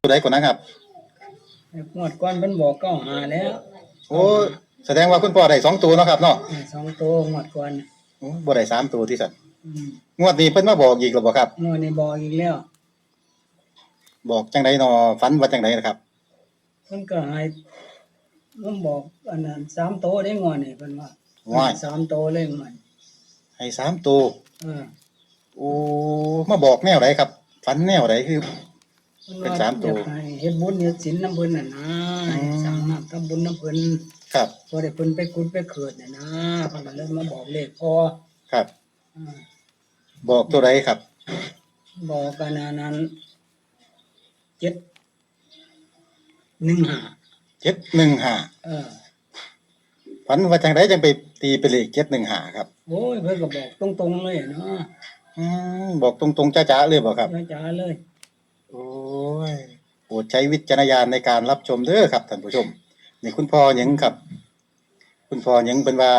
ตัวใดก่อนนะครับ งวดก่อนเพิ่นบอกเก้าหาแล้วโอ้แสดงว่าคุณพ่อได้สองตัวเนาะครับเนาะเออสองตัวงวดก่อนน่ะโอ้บ่ได้สามตัวที่สัตว์อืมงวดนี้เพิ่นมาบอกอีกหรือบ่ครับ งวดนี้บอกอีกแล้วบอกจังได๋นอฝันว่าจังไดนะครับ เพิ่นก็ให้ผมบอกอันนั้นสามตัวได้งวดนี่เพิ่นว่าว้าย สามตัวเลยงวดให้สามตัวเออโอ้มาบอกแนวไหนครับฝันแนวไหนคือ เพิ่นเป็นว่าสามตัวอยากให้เฮ็ดบุญเฮ็ดศีลน้ำเพิ่นน่ะนะอืมสร้างน้ำทำบุญน้ำเพิ่นครับบ่ได้เพิ่นไปกุดไปเกิดน่ะนะเพิ่นก็เลยมาบอกเลขพอครับ อ่าบอกตัวใดครับ บอกกันอันนั้นเจ็ดหนึ่งห้าเจ็ดหนึ่งห้าเออ ฝันว่าจังไดจังไปตีเป็นเลขเจ็ดหนึ่งห้าครับ โอ้ยเพิ่นก็บอกตรงๆเลยเนาะอืมบอกตรงๆจ้าๆเลยบ่ครับจ้าๆเลย โอ้ยโปรดใช้วิจารณญาณในการรับชมเด้อครับท่านผู้ชมนี่คุณพ่อหยังครับ คุณพ่อหยังเป็นว่า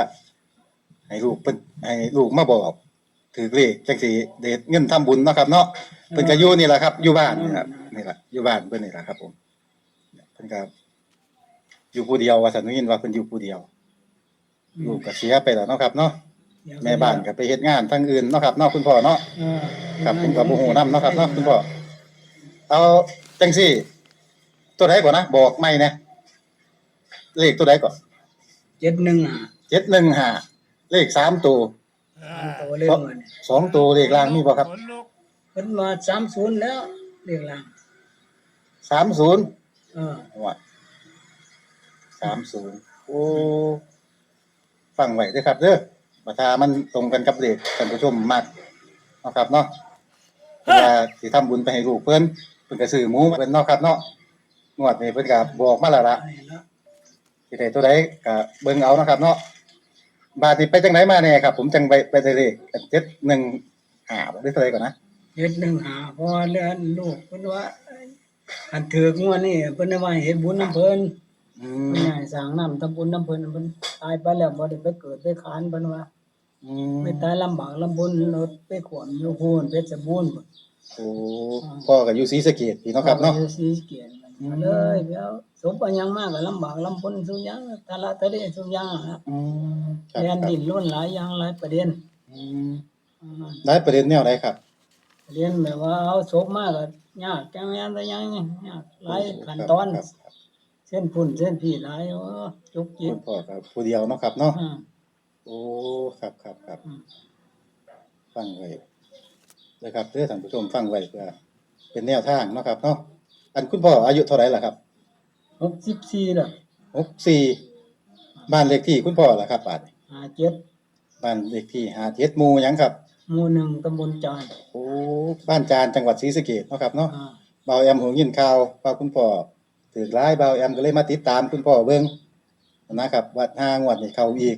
ให้ลูกเป็นให้ลูกมาบอกถือเลขจังสีเดชเงินทำบุญเนาะครับ เนาะเพิ่นก็อยู่นี่แหละครับอยู่บ้านนี่ครับนี่แหละอยู่บ้านเพิ่นนี่แหละครับ ผมเพิ่นก็อยู่ผู้เดียวว่าสันนินว่าเพิ่นอยู่ผู้เดียว ลูกก็เสียไปแล้วเนาะครับ เนาะแม่บ้านก็ไปเฮ็ดงานทั้งอื่นเนาะครับเนาะคุณพ่อเนาะครับผมกับโมโหน้ำเนาะครับเนาะคุณพ่อ เอาจังสี่ตัวใดก่อนนะบอกไม่นะเลขตัวใดก่อนเจ็ดหนึ่งห้าเจ็ดหนึ่งห้าเลขสามตัวสามตัวเลยเหมือนสองตัวเลขล่างมีบ่ครับเพิ่นมาสามศูนย์แล้วเรียกล่างสามศูนย์เออว่าสามศูนย์โอ้ฟังไว้เด้อครับเด้อบัตามันตรงกันกับเลขท่านผู้ชมมากเนาะครับเนาะเวลาสิทำบุญไปให้ลูกเพิ่น เพิ่นก็ซื้อหมูมาเพิ่นเนาะครับเนาะงวดนี้เพิ่นก็บอกมาแล้วล่ะอะไรละสิได้ตัวใดก็เบิ่งเอานะครับ เนาะบาทนี่ไปจังไดมาแน่ครับ ผมจังไปไปได้เลขเจ็ดหนึ่งห้าบ่ได้เท่าไหร่ก่อนนะเจ็ดหนึ่งห้าเพราะว่าเรื่องลูกเพิ่นว่าอันถือกงวดนี่เพิ่นว่าให้เฮ็ดบุญน้ำเพิ่นอืเพิ่นมให้สร้างน้ำทำบุญน้ำเพิ่นเพิ่นตายไปแล้วบ่ได้ไปเกิดไปขานเพิ่นว่าอืมไม่ตายลำบากลำบนรถไปขวมอยู่พูนเพชรบูรณ์พุ่น โอ้พ่อก็อยู่ศรีสะเกษพี่เนาะครับเนาะ อสีเกียรติมาเลยเดี๋ยวสมปัญญังมากก็ลำบากลำบนสุกอยางทะละทะเลสุกอยางนะอืมครับเรียนครับดินล้นหลายอย่างหลายประเด็นอืมอ่าได้ประเด็นแนวใดครับเรียนแบบว่าเอาศพมากก็ยากจังแม่นแต่ยังนี่ยากหลายขั้นตอน ครับครับเส้นพุ่นเส้นพี่หลายโอ้จุกจิคุกณพ่อก็ผู้เดียวเนาะครับเนาะ อ่า โอ้ ครับครับครับอืม ฟังไว้ นะครับเด้อท่านผู้ชมฟังไว้เพื่อเป็นแนวทางเนาะครับเนาะอันคุณพ่ออายุเท่าไหร่ล่ะครับหกสิบสี่ละหกสี่บ้านเลขที่คุณพ่อล่ะครับบาดนี้ห้าเจ็ดบ้านเลขที่หาเจ็ดหมู่หยังครับ หมู่หนึ่งตำบลจานโอ้บ้านจานจังหวัดศรีสะเกษเนาะครับเนาะอ่าเบาแอมหูยินข่าวว่าคุณพ่อถือร้ายเบาแอมก็เลยมาติดตามคุณพ่อเบิ่งนะครับวัดห้างวดนี่เขาอีก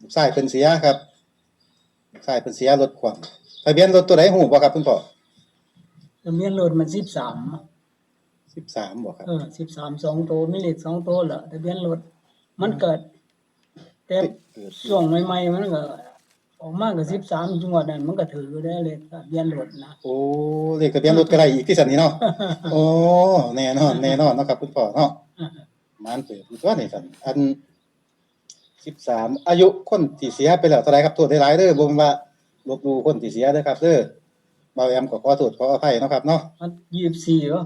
ลูกชายเพิ่นเสียครับลูกชายเพิ่นเสียรถขวาง ทะเบียนรถตัวไหนหูบ่ครับคุณพ่อทะเบียนรถมันสิบสาม13บ่ครับ เออสิบสามสองตัวไม่เลขสองตัวเหรอทะเบียนรถมันเกิด แต่เกิด ช่วงใหม่ๆมันก็ออกมาก็สิบสามจังหวัดนั้นมันก็ถือได้เลยทะเบียนรถนะ โอ้เลขทะเบียนรถก็ได้อีกที่สันนี้เนาะ โอ้แน่นอนแน่นอนเนาะครับคุณพ่อเนาะมันเปิดอยู่ตัวนี่สั่นอัน13อายุคนที่เสียไปแล้วเท่าไหร่ครับโทษได้หลายเด้อบ่แม่นว่า ลบดูคนที่เสียเด้อครับเด้อบาแอมก็ขอโทษขออภัยเนาะครับเนาะมันยี่สิบสี่เหรอ